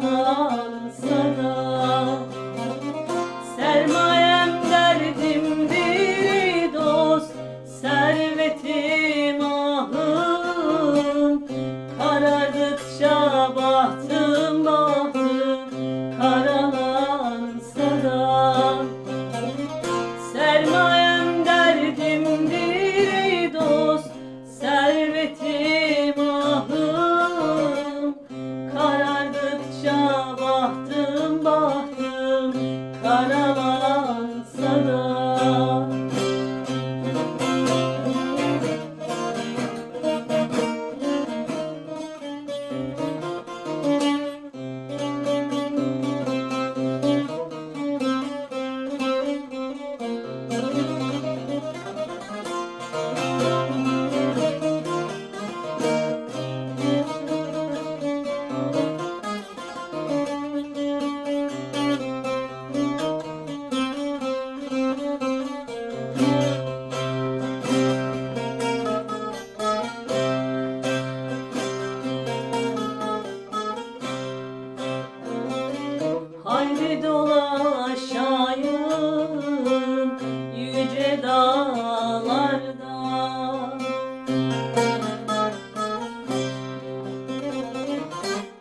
啦。Parti dağlarda.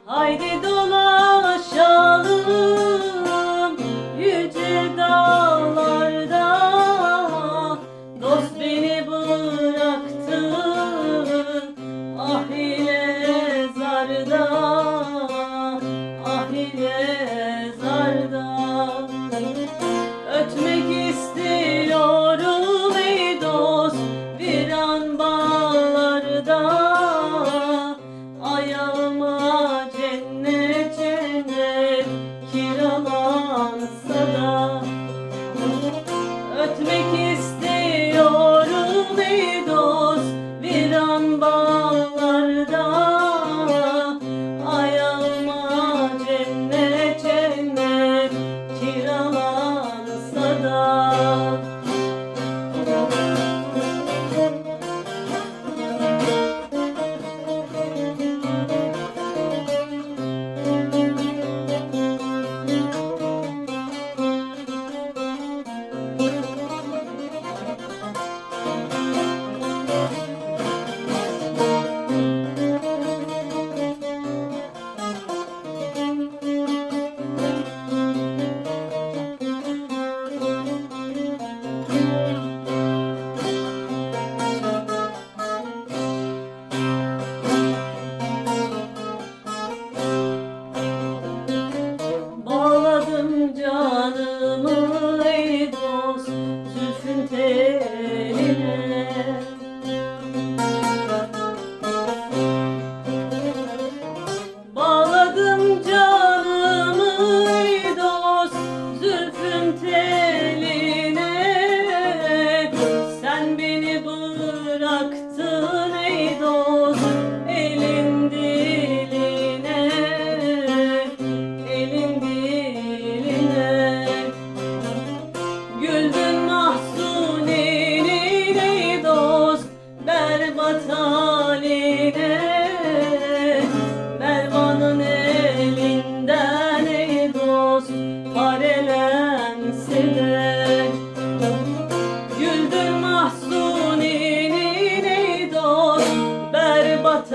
Haydi dolaşalım yüce dağlarda. Dost beni bıraktın ah zarda Güldün mahzuninin ey dost berbat haline. Mervan'ın elinden ey dost parelense de Güldün mahzuninin ey dost berbat